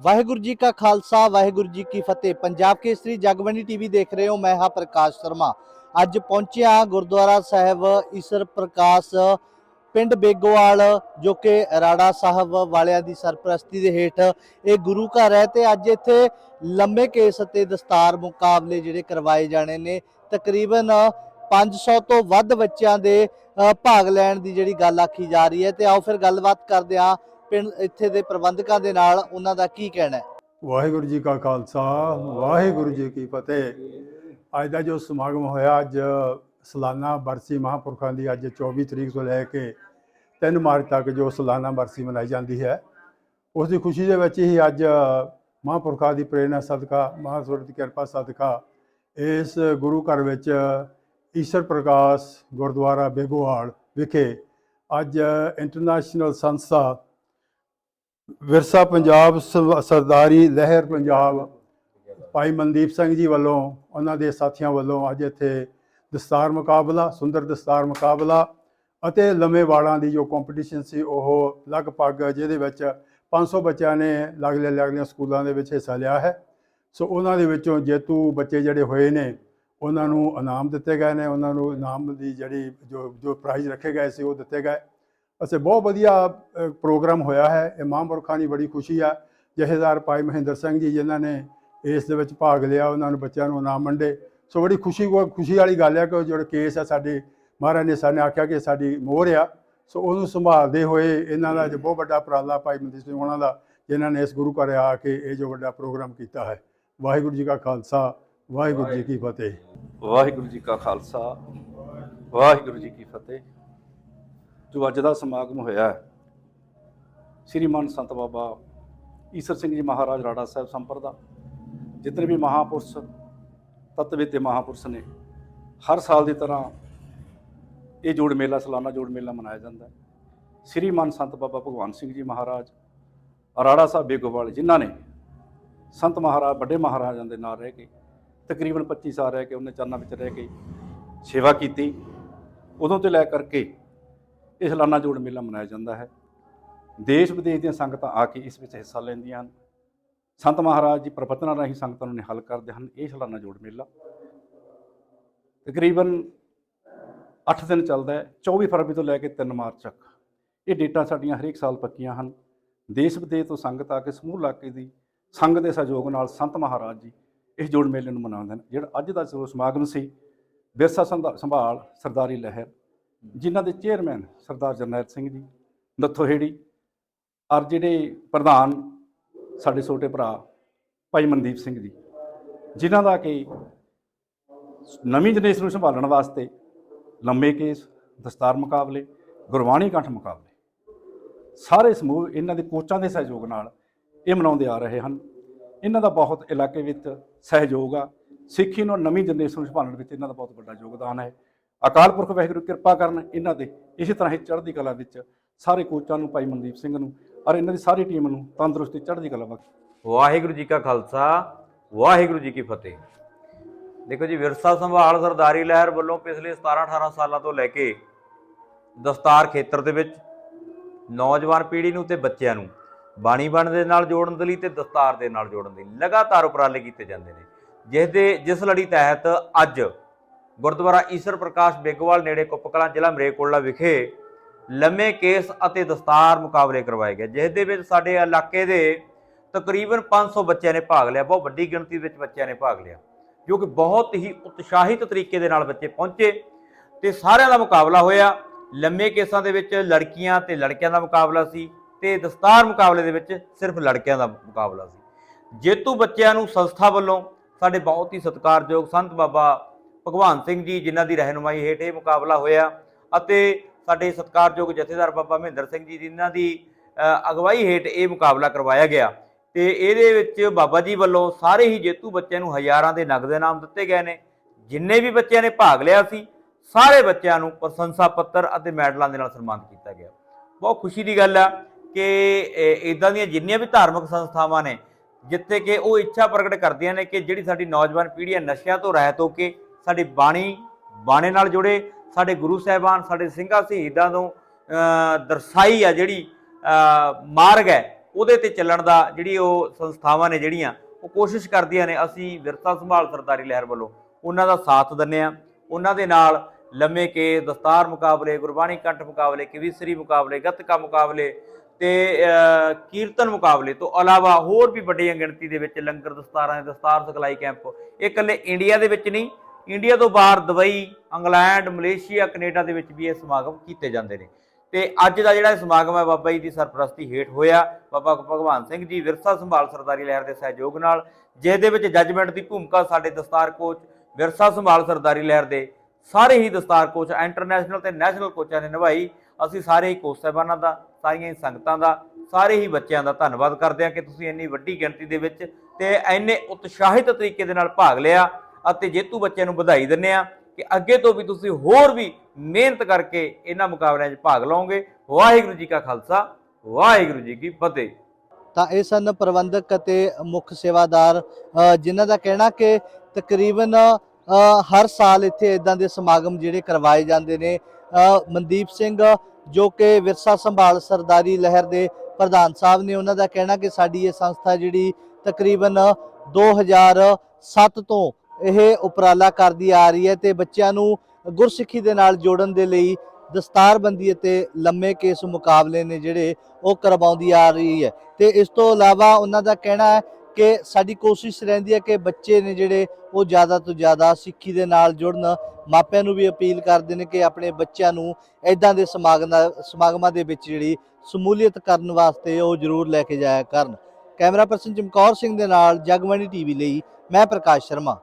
ਵਾਹਿਗੁਰੂ ਜੀ ਕਾ ਖਾਲਸਾ, ਵਾਹਿਗੁਰੂ ਜੀ ਕੀ ਫਤਿਹ। ਪੰਜਾਬ ਕੇਸਰੀ ਜਗਬਾਣੀ ਟੀਵੀ ਦੇਖ ਰਹੇ ਹੋ ਮੈਂ ਹਾਂ ਪ੍ਰਕਾਸ਼ ਸ਼ਰਮਾ। ਅੱਜ ਪਹੁੰਚਿਆ ਗੁਰਦੁਆਰਾ ਸਾਹਿਬ ਈਸਰ ਪ੍ਰਕਾਸ਼ ਪਿੰਡ ਬੇਗੋਵਾਲ, ਜੋ ਕਿ ਰਾੜਾ ਸਾਹਿਬ ਵਾਲਿਆਂ ਦੀ ਸਰਪ੍ਰਸਤੀ ਦੇ ਹੇਠ ਇਹ ਗੁਰੂ ਘਰ ਹੈ ਤੇ ਅੱਜ ਇੱਥੇ ਲੰਮੇ ਕੇਸ ਅਤੇ ਦਸਤਾਰ ਮੁਕਾਬਲੇ ਜਿਹੜੇ ਕਰਵਾਏ ਜਾਣੇ ਨੇ। ਤਕਰੀਬਨ 500 ਤੋਂ ਵੱਧ ਬੱਚਿਆਂ ਦੇ ਭਾਗ ਲੈਣ ਦੀ ਜਿਹੜੀ ਗੱਲ ਆਖੀ ਜਾ ਰਹੀ ਹੈ। ਤੇ ਆਓ ਫਿਰ ਗੱਲਬਾਤ ਕਰਦੇ ਹਾਂ ਪਿੰਡ ਇੱਥੇ ਦੇ ਪ੍ਰਬੰਧਕਾਂ ਦੇ ਨਾਲ ਉਹਨਾਂ ਦਾ ਕੀ ਕਹਿਣਾ ਹੈ? ਵਾਹਿਗੁਰੂ ਜੀ ਕਾ ਖਾਲਸਾ, ਵਾਹਿਗੁਰੂ ਜੀ ਕੀ ਫਤਿਹ। ਅੱਜ ਦਾ ਜੋ ਸਮਾਗਮ ਹੋਇਆ, ਅੱਜ ਸਾਲਾਨਾ ਬਰਸੀ ਮਹਾਂਪੁਰਖਾਂ ਦੀ ਅੱਜ 24 ਤਰੀਕ ਤੋਂ ਲੈ ਕੇ 3 ਮਾਰਚ ਤੱਕ ਜੋ ਸਾਲਾਨਾ ਬਰਸੀ ਮਨਾਈ ਜਾਂਦੀ ਹੈ, ਉਸ ਦੀ ਖੁਸ਼ੀ ਦੇ ਵਿੱਚ ਹੀ ਅੱਜ ਮਹਾਂਪੁਰਖਾਂ ਦੀ ਪ੍ਰੇਰਣਾ ਸਦਕਾ ਮਹਾਂਸਵਰ ਦੀ ਕਿਰਪਾ ਸਦਕਾ, ਇਸ ਗੁਰੂ ਘਰ ਵਿੱਚ ਈਸ਼ਰ ਪ੍ਰਕਾਸ਼ ਗੁਰਦੁਆਰਾ ਬੇਗੋਹਾਲ ਵਿਖੇ ਅੱਜ ਇੰਟਰਨੈਸ਼ਨਲ ਸੰਸਥਾ ਵਿਰਸਾ ਪੰਜਾਬ ਸ- ਸਰਦਾਰੀ ਲਹਿਰ ਪੰਜਾਬ। ਭਾਈ ਮਨਦੀਪ ਸਿੰਘ ਜੀ ਵੱਲੋਂ, ਉਹਨਾਂ ਦੇ ਸਾਥੀਆਂ ਵੱਲੋਂ ਅੱਜ ਇੱਥੇ ਦਸਤਾਰ ਮੁਕਾਬਲਾ, ਸੁੰਦਰ ਦਸਤਾਰ ਮੁਕਾਬਲਾ ਅਤੇ ਲੰਮੇ ਵਾਲਾਂ ਦੀ ਜੋ ਕੰਪੀਟੀਸ਼ਨ ਸੀ, ਉਹ ਲਗਭਗ ਜਿਹਦੇ ਵਿੱਚ 500 ਬੱਚਿਆਂ ਨੇ ਲਗਲੇ ਲਗਲੇ ਸਕੂਲਾਂ ਦੇ ਵਿੱਚ ਹਿੱਸਾ ਲਿਆ ਹੈ। ਸੋ ਉਹਨਾਂ ਦੇ ਵਿੱਚੋਂ ਜੇਤੂ ਬੱਚੇ ਜਿਹੜੇ ਹੋਏ ਨੇ, ਉਹਨਾਂ ਨੂੰ ਇਨਾਮ ਦਿੱਤੇ ਗਏ ਨੇ, ਉਹਨਾਂ ਨੂੰ ਇਨਾਮ ਦੀ ਜਿਹੜੀ ਜੋ ਜੋ ਪ੍ਰਾਈਜ਼ ਰੱਖੇ ਗਏ ਸੀ, ਉਹ ਦਿੱਤੇ ਗਏ। ਅਸੀਂ ਬਹੁਤ ਵਧੀਆ ਪ੍ਰੋਗਰਾਮ ਹੋਇਆ ਹੈ। ਇਹ ਮਹਾਂਪੁਰਖਾਂ ਦੀ ਬੜੀ ਖੁਸ਼ੀ ਆ। ਜਥੇਦਾਰ ਭਾਈ ਮਹਿੰਦਰ ਸਿੰਘ ਜੀ, ਜਿਨ੍ਹਾਂ ਨੇ ਇਸ ਦੇ ਵਿੱਚ ਭਾਗ ਲਿਆ, ਉਹਨਾਂ ਨੂੰ ਬੱਚਿਆਂ ਨੂੰ ਇਨਾਮ ਵੰਡੇ। ਸੋ ਬੜੀ ਖੁਸ਼ੀ ਖੁਸ਼ੀ ਵਾਲੀ ਗੱਲ ਹੈ ਕਿ ਉਹ ਜਿਹੜਾ ਕੇਸ ਆ ਸਾਡੇ ਮਹਾਰਾਜ ਨੇ ਸਾਨੂੰ ਆਖਿਆ ਕਿ ਸਾਡੀ ਮੋਹਰ ਆ। ਸੋ ਉਹਨੂੰ ਸੰਭਾਲਦੇ ਹੋਏ ਇਹਨਾਂ ਦਾ ਜੋ ਬਹੁਤ ਵੱਡਾ ਉਪਰਾਲਾ ਭਾਈ ਮਨਦੀਪ ਸਿੰਘ ਉਹਨਾਂ ਦਾ, ਜਿਨ੍ਹਾਂ ਨੇ ਇਸ ਗੁਰੂ ਘਰ ਆ ਕੇ ਇਹ ਜੋ ਵੱਡਾ ਪ੍ਰੋਗਰਾਮ ਕੀਤਾ ਹੈ। ਵਾਹਿਗੁਰੂ ਜੀ ਕਾ ਖਾਲਸਾ, ਵਾਹਿਗੁਰੂ ਜੀ ਕੀ ਫਤਿਹ। ਵਾਹਿਗੁਰੂ ਜੀ ਕਾ ਖਾਲਸਾ, ਵਾਹਿਗੁਰੂ ਜੀ ਕੀ ਫਤਿਹ। ਜੋ ਅੱਜ ਦਾ ਸਮਾਗਮ ਹੋਇਆ ਹੈ ਸ੍ਰੀਮਾਨ ਸੰਤ ਬਾਬਾ ਈਸਰ ਸਿੰਘ ਜੀ ਮਹਾਰਾਜ ਰਾੜਾ ਸਾਹਿਬ ਸੰਪਰਦਾ ਜਿਤਨੇ ਵੀ ਮਹਾਪੁਰਸ਼, ਤਤਵਿਦ ਦੇ ਮਹਾਪੁਰਸ਼ ਨੇ, ਹਰ ਸਾਲ ਦੀ ਤਰ੍ਹਾਂ ਇਹ ਜੋੜ ਮੇਲਾ, ਸਾਲਾਨਾ ਜੋੜ ਮੇਲਾ ਮਨਾਇਆ ਜਾਂਦਾ ਹੈ। ਸ੍ਰੀਮਾਨ ਸੰਤ ਬਾਬਾ ਭਗਵਾਨ ਸਿੰਘ ਜੀ ਮਹਾਰਾਜ, ਰਾੜਾ ਸਾਹਿਬ ਬੇਗੋਵਾਲ, ਜਿਨ੍ਹਾਂ ਨੇ ਸੰਤ ਮਹਾਰਾਜ, ਵੱਡੇ ਮਹਾਰਾਜਾਂ ਦੇ ਨਾਲ ਰਹਿ ਕੇ, ਤਕਰੀਬਨ 25 ਸਾਲ ਰਹਿ ਕੇ, ਉਹਨੇ ਚਰਨਾਂ ਵਿੱਚ ਰਹਿ ਕੇ ਸੇਵਾ ਕੀਤੀ। ਉਦੋਂ ਤੋਂ ਲੈ ਕਰਕੇ ਇਹ ਸਾਲਾਨਾ ਜੋੜ ਮੇਲਾ ਮਨਾਇਆ ਜਾਂਦਾ ਹੈ। ਦੇਸ਼ ਵਿਦੇਸ਼ ਦੀਆਂ ਸੰਗਤਾਂ ਆ ਕੇ ਇਸ ਵਿੱਚ ਹਿੱਸਾ ਲੈਂਦੀਆਂ ਹਨ। ਸੰਤ ਮਹਾਰਾਜ ਜੀ ਪ੍ਰਪਤਨਾਂ ਰਾਹੀਂ ਸੰਗਤਾਂ ਨੂੰ ਨਿਹਾਲ ਕਰਦੇ ਹਨ ਇਹ ਸਾਲਾਨਾ ਜੋੜ ਮੇਲਾ। ਤਕਰੀਬਨ 8 ਦਿਨ ਚੱਲਦਾ ਹੈ 24 ਫਰਵਰੀ ਤੋਂ ਲੈ ਕੇ 3 ਮਾਰਚ ਤੱਕ। ਇਹ ਡੇਟਾਂ ਸਾਡੀਆਂ ਹਰੇਕ ਸਾਲ ਪੱਕੀਆਂ ਹਨ। ਦੇਸ਼ ਵਿਦੇਸ਼ ਤੋਂ ਸੰਗਤ ਆ ਕੇ ਸਮੂਹ ਇਲਾਕੇ ਦੀ ਸੰਗ ਦੇ ਸਹਿਯੋਗ ਨਾਲ ਸੰਤ ਮਹਾਰਾਜ ਜੀ ਇਸ ਜੋੜ ਮੇਲੇ ਨੂੰ ਮਨਾਉਂਦੇ ਹਨ। ਜਿਹੜਾ ਅੱਜ ਦਾ ਜੋ ਸਮਾਗਮ ਸੀ, ਵਿਰਸਾ ਸੰਭਾ- ਸੰਭਾਲ ਸਰਦਾਰੀ ਲਹਿਰ ਜਿਨ੍ਹਾਂ ਦੇ ਚੇਅਰਮੈਨ ਸਰਦਾਰ ਜਰਨੈਲ ਸਿੰਘ ਜੀ ਨੱਥੋਹੇੜੀ ਔਰ ਜਿਹੜੇ ਪ੍ਰਧਾਨ ਸਾਡੇ ਛੋਟੇ ਭਰਾ ਭਾਈ ਮਨਦੀਪ ਸਿੰਘ ਜੀ, ਜਿਨ੍ਹਾਂ ਦਾ ਕਿ ਨਵੀਂ ਜਨਰੇਸ਼ਨ ਨੂੰ ਸੰਭਾਲਣ ਵਾਸਤੇ ਲੰਮੇ ਕੇਸ, ਦਸਤਾਰ ਮੁਕਾਬਲੇ, ਗੁਰਬਾਣੀ ਕੰਠ ਮੁਕਾਬਲੇ, ਸਾਰੇ ਸਮੂਹ ਇਹਨਾਂ ਦੇ ਕੋਚਾਂ ਦੇ ਸਹਿਯੋਗ ਨਾਲ ਇਹ ਮਨਾਉਂਦੇ ਆ ਰਹੇ ਹਨ। ਇਹਨਾਂ ਦਾ ਬਹੁਤ ਇਲਾਕੇ ਵਿੱਚ ਸਹਿਯੋਗ ਆ। ਸਿੱਖੀ ਨੂੰ ਨਵੀਂ ਜਨਰੇਸ਼ਨ ਨੂੰ ਸੰਭਾਲਣ ਵਿੱਚ ਇਹਨਾਂ ਦਾ ਬਹੁਤ ਵੱਡਾ ਯੋਗਦਾਨ ਹੈ। ਅਕਾਲ ਪੁਰਖ ਵਾਹਿਗੁਰੂ, ਕਿਰਪਾ ਕਰਨ ਇਹਨਾਂ ਦੇ ਇਸੇ ਤਰ੍ਹਾਂ ਹੀ ਚੜ੍ਹਦੀ ਕਲਾ ਵਿੱਚ ਸਾਰੇ ਕੋਚਾਂ ਨੂੰ, ਭਾਈ ਮਨਦੀਪ ਸਿੰਘ ਨੂੰ ਔਰ ਇਹਨਾਂ ਦੀ ਸਾਰੀ ਟੀਮ ਨੂੰ ਤੰਦਰੁਸਤੀ, ਚੜ੍ਹਦੀ ਕਲਾ ਬਖਸ਼ ਵਾਹਿਗੁਰੂ ਜੀ ਕਾ ਖਾਲਸਾ, ਵਾਹਿਗੁਰੂ ਜੀ ਕੀ ਫਤਿਹ। ਦੇਖੋ ਜੀ, ਵਿਰਸਾ ਸੰਭਾਲ ਸਰਦਾਰੀ ਲਹਿਰ ਵੱਲੋਂ ਪਿਛਲੇ 17 18 ਸਾਲਾਂ ਤੋਂ ਲੈ ਕੇ ਦਸਤਾਰ ਖੇਤਰ ਦੇ ਵਿੱਚ ਨੌਜਵਾਨ ਪੀੜ੍ਹੀ ਨੂੰ ਤੇ ਬੱਚਿਆਂ ਨੂੰ ਬਾਣੀ ਬਣ ਦੇ ਨਾਲ ਜੋੜਨ ਦੇ ਲਈ ਤੇ ਦਸਤਾਰ ਦੇ ਨਾਲ ਜੋੜਨ ਦੇ ਲਈ ਲਗਾਤਾਰ ਉਪਰਾਲੇ ਕੀਤੇ ਜਾਂਦੇ ਨੇ। ਜਿਸ ਦੇ, ਜਿਸ ਲੜੀ ਤਹਿਤ ਅੱਜ ਗੁਰਦੁਆਰਾ ਈਸਰ ਪ੍ਰਕਾਸ਼ ਬੇਗਵਾਲ ਨੇੜੇ ਕੁੱਪਕਲਾਂ ਜ਼ਿਲ੍ਹਾ ਮਰੇਕੋਟਲਾ ਵਿਖੇ ਲੰਮੇ ਕੇਸ ਅਤੇ ਦਸਤਾਰ ਮੁਕਾਬਲੇ ਕਰਵਾਏ ਗਏ, ਜਿਸ ਦੇ ਵਿੱਚ ਸਾਡੇ ਇਲਾਕੇ ਦੇ ਤਕਰੀਬਨ 500 ਬੱਚਿਆਂ ਨੇ ਭਾਗ ਲਿਆ, ਬਹੁਤ ਵੱਡੀ ਗਿਣਤੀ ਵਿੱਚ ਬੱਚਿਆਂ ਨੇ ਭਾਗ ਲਿਆ, ਜੋ ਕਿ ਬਹੁਤ ਹੀ ਉਤਸ਼ਾਹਿਤ ਤਰੀਕੇ ਦੇ ਨਾਲ ਬੱਚੇ ਪਹੁੰਚੇ ਤੇ ਸਾਰਿਆਂ ਦਾ ਮੁਕਾਬਲਾ ਹੋਇਆ। ਲੰਮੇ ਕੇਸਾਂ ਦੇ ਵਿੱਚ ਲੜਕੀਆਂ ਤੇ ਲੜਕਿਆਂ ਦਾ ਮੁਕਾਬਲਾ ਸੀ ਤੇ ਦਸਤਾਰ ਮੁਕਾਬਲੇ ਦੇ ਵਿੱਚ ਸਿਰਫ ਲੜਕਿਆਂ ਦਾ ਮੁਕਾਬਲਾ ਸੀ। ਜੇਤੂ ਬੱਚਿਆਂ ਨੂੰ ਸੰਸਥਾ ਵੱਲੋਂ ਸਾਡੇ ਬਹੁਤ ਹੀ ਸਤਿਕਾਰਯੋਗ ਸੰਤ ਬਾਬਾ ਭਗਵਾਨ ਸਿੰਘ ਜੀ ਜਿਨ੍ਹਾਂ ਦੀ ਰਹਿਨੁਮਾਈ ਹੇਠ ਇਹ ਮੁਕਾਬਲਾ ਹੋਇਆ ਅਤੇ ਸਾਡੇ ਸਤਿਕਾਰਯੋਗ ਜਥੇਦਾਰ ਬਾਬਾ ਮਹਿੰਦਰ ਸਿੰਘ ਜੀ ਜਿਨ੍ਹਾਂ ਦੀ ਅਗਵਾਈ ਹੇਠ ਇਹ ਮੁਕਾਬਲਾ ਕਰਵਾਇਆ ਗਿਆ। ਤੇ ਇਹਦੇ ਵਿੱਚ ਬਾਬਾ ਜੀ ਵੱਲੋਂ ਸਾਰੇ ਹੀ ਜੇਤੂ ਬੱਚਿਆਂ ਨੂੰ ਹਜ਼ਾਰਾਂ ਦੇ ਨਗਦ ਇਨਾਮ ਦਿੱਤੇ ਗਏ ਨੇ। ਜਿੰਨੇ ਵੀ ਬੱਚਿਆਂ ਨੇ ਭਾਗ ਲਿਆ ਸੀ, ਸਾਰੇ ਬੱਚਿਆਂ ਨੂੰ ਪ੍ਰਸ਼ੰਸਾ ਪੱਤਰ ਅਤੇ ਮੈਡਲਾਂ ਦੇ ਨਾਲ ਸਨਮਾਨਿਤ ਕੀਤਾ ਗਿਆ। ਬਹੁਤ ਖੁਸ਼ੀ ਦੀ ਗੱਲ ਆ ਕਿ ਇਦਾਂ ਦੀਆਂ ਜਿੰਨੀਆਂ ਵੀ ਧਾਰਮਿਕ ਸੰਸਥਾਵਾਂ ਨੇ, ਜਿੱਥੇ ਕਿ ਉਹ ਇੱਛਾ ਪ੍ਰਗਟ ਕਰਦੀਆਂ ਨੇ ਕਿ ਜਿਹੜੀ ਸਾਡੀ ਨੌਜਵਾਨ ਪੀੜ੍ਹੀ ਹੈ ਨਸ਼ਿਆਂ ਤੋਂ ਰਹਿਤ ਹੋ ਕੇ ਸਾਡੀ ਬਾਣੀ, ਬਾਣੇ ਨਾਲ ਜੁੜੇ ਸਾਡੇ ਗੁਰੂ ਸਾਹਿਬਾਨ, ਸਾਡੇ ਸਿੰਘਾਂ ਸ਼ਹੀਦਾਂ ਤੋਂ ਦਰਸਾਈ ਆ ਜਿਹੜੀ ਮਾਰਗ ਹੈ, ਉਹਦੇ ਤੇ ਚੱਲਣ ਦਾ ਜਿਹੜੀ ਉਹ ਸੰਸਥਾਵਾਂ ਨੇ ਜਿਹੜੀਆਂ, ਉਹ ਕੋਸ਼ਿਸ਼ ਕਰਦੀਆਂ ਨੇ। ਅਸੀਂ ਵਿਰਸਾ ਸੰਭਾਲ ਸਰਦਾਰੀ ਲਹਿਰ ਵੱਲੋਂ ਉਹਨਾਂ ਦਾ ਸਾਥ ਦਿੰਨੇ ਆ ਉਹਨਾਂ ਦੇ ਨਾਲ ਲੰਮੇ ਕੇ ਦਸਤਾਰ ਮੁਕਾਬਲੇ, ਗੁਰਬਾਣੀ ਕੰਠ ਮੁਕਾਬਲੇ, ਕਵੀਸਰੀ ਮੁਕਾਬਲੇ, ਗੱਤਕਾ ਮੁਕਾਬਲੇ ਤੇ ਕੀਰਤਨ ਮੁਕਾਬਲੇ ਤੋਂ ਇਲਾਵਾ ਹੋਰ ਵੀ ਵੱਡੀਆਂ ਗਿਣਤੀ ਦੇ ਵਿੱਚ ਲੰਗਰ, ਦਸਤਾਰਾਂ ਦੇ ਦਸਤਾਰ ਸਿਖਲਾਈ ਕੈਂਪ। ਇਹ ਇਕੱਲੇ ਇੰਡੀਆ ਦੇ ਵਿੱਚ ਨਹੀਂ ਇੰਡੀਆ ਤੋਂ ਬਾਹਰ, ਦੁਬਈ, ਇੰਗਲੈਂਡ, ਮਲੇਸ਼ੀਆ, ਕੈਨੇਡਾ ਦੇ ਵਿੱਚ ਵੀ ਇਹ ਸਮਾਗਮ ਕੀਤੇ ਜਾਂਦੇ ਨੇ। ਤੇ ਅੱਜ ਦਾ ਜਿਹੜਾ ਇਹ ਸਮਾਗਮ ਹੈ, ਬਾਬਾ ਜੀ ਦੀ ਸਰਪ੍ਰਸਤੀ ਹੇਠ ਹੋਇਆ। ਬਾਬਾ ਭਗਵਾਨ ਸਿੰਘ ਜੀ ਵਿਰਸਾ ਸੰਭਾਲ ਸਰਦਾਰੀ ਲਹਿਰ ਦੇ ਸਹਿਯੋਗ ਨਾਲ ਜਿਸ ਦੇ ਵਿੱਚ ਜੱਜਮੈਂਟ ਦੀ ਭੂਮਿਕਾ ਸਾਡੇ ਦਸਤਾਰ ਕੋਚ ਵਿਰਸਾ ਸੰਭਾਲ ਸਰਦਾਰੀ ਲਹਿਰ ਦੇ ਸਾਰੇ ਹੀ ਦਸਤਾਰ ਕੋਚ, ਇੰਟਰਨੈਸ਼ਨਲ ਤੇ ਨੈਸ਼ਨਲ ਕੋਚਾਂ ਨੇ ਨਿਭਾਈ। ਅਸੀਂ ਸਾਰੇ ਹੀ ਕੋਚ ਸਾਹਿਬਾਨਾਂ ਦਾ, ਸਾਰੀਆਂ ਹੀ ਸੰਗਤਾਂ ਦਾ, ਸਾਰੇ ਹੀ ਬੱਚਿਆਂ ਦਾ ਧੰਨਵਾਦ ਕਰਦੇ ਹਾਂ ਕਿ ਤੁਸੀਂ ਇੰਨੀ ਵੱਡੀ ਗਿਣਤੀ ਦੇ ਵਿੱਚ ਤੇ ਇੰਨੇ ਉਤਸ਼ਾਹਿਤ ਤਰੀਕੇ ਦੇ ਨਾਲ ਭਾਗ ਲਿਆ। ਅਤੇ ਜੇਤੂ ਬੱਚਿਆਂ ਨੂੰ ਵਧਾਈ ਦਿੰਦੇ ਆ ਕਿ ਅੱਗੇ ਤੋਂ ਵੀ ਤੁਸੀਂ ਹੋਰ ਵੀ ਮਿਹਨਤ ਕਰਕੇ ਇਹਨਾਂ ਮੁਕਾਬਲਿਆਂ 'ਚ ਭਾਗ ਲਓਗੇ। ਵਾਹਿਗੁਰੂ ਜੀ ਕਾ ਖਾਲਸਾ, ਵਾਹਿਗੁਰੂ ਜੀ ਕੀ ਫਤਿਹ। ਤਾਂ ਇਹ ਸਨ ਪ੍ਰਬੰਧਕ ਅਤੇ ਮੁੱਖ ਸੇਵਾਦਾਰ ਜਿਨ੍ਹਾਂ ਦਾ ਕਹਿਣਾ ਕਿ ਤਕਰੀਬਨ ਹਰ ਸਾਲ ਇੱਥੇ ਇਦਾਂ ਦੇ ਸਮਾਗਮ ਜਿਹੜੇ ਕਰਵਾਏ ਜਾਂਦੇ ਨੇ। ਮਨਦੀਪ ਸਿੰਘ, ਜੋ ਕਿ ਵਿਰਸਾ ਸੰਭਾਲ ਸਰਦਾਰੀ ਲਹਿਰ ਦੇ ਪ੍ਰਧਾਨ ਸਾਹਿਬ ਨੇ, ਉਹਨਾਂ ਦਾ ਕਹਿਣਾ ਕਿ ਸਾਡੀ ਇਹ ਸੰਸਥਾ ਜਿਹੜੀ ਤਕਰੀਬਨ 2007 ਤੋਂ ਇਹ ਉਪਰਾਲਾ ਕਰਦੀ ਆ ਰਹੀ ਹੈ ਤੇ ਬੱਚਿਆਂ ਨੂੰ ਗੁਰਸਿੱਖੀ ਦੇ ਨਾਲ ਜੋੜਨ ਦੇ ਲਈ ਦਸਤਾਰਬੰਦੀ ਅਤੇ ਲੰਮੇ ਕੇਸ ਮੁਕਾਬਲੇ ਨੇ ਜਿਹੜੇ ਉਹ ਕਰਵਾਉਂਦੀ ਆ ਰਹੀ ਹੈ। ਤੇ ਇਸ ਤੋਂ ਇਲਾਵਾ ਉਹਨਾਂ ਦਾ ਕਹਿਣਾ ਹੈ ਕਿ ਸਾਡੀ ਕੋਸ਼ਿਸ਼ ਰਹਿੰਦੀ ਹੈ ਕਿ ਬੱਚੇ ਨੇ ਜਿਹੜੇ ਉਹ ਜ਼ਿਆਦਾ ਤੋਂ ਜ਼ਿਆਦਾ ਸਿੱਖੀ ਦੇ ਨਾਲ ਜੁੜਨ। ਮਾਪਿਆਂ ਨੂੰ ਵੀ ਅਪੀਲ ਕਰਦੇ ਨੇ ਕਿ ਆਪਣੇ ਬੱਚਿਆਂ ਨੂੰ ਇਦਾਂ ਦੇ ਸਮਾਗਮਾਂ ਸਮਾਗਮਾਂ ਦੇ ਵਿੱਚ ਜਿਹੜੀ ਸਮੂਲੀਅਤ ਕਰਨ ਵਾਸਤੇ ਉਹ ਜ਼ਰੂਰ ਲੈ ਕੇ ਜਾਇਆ ਕਰਨ। ਕੈਮਰਾ ਪਰਸਨ ਚਮਕੌਰ ਸਿੰਘ ਦੇ ਨਾਲ ਜਗਮਣੀ ਟੀਵੀ ਲਈ ਮੈਂ ਪ੍ਰਕਾਸ਼ ਸ਼ਰਮਾ।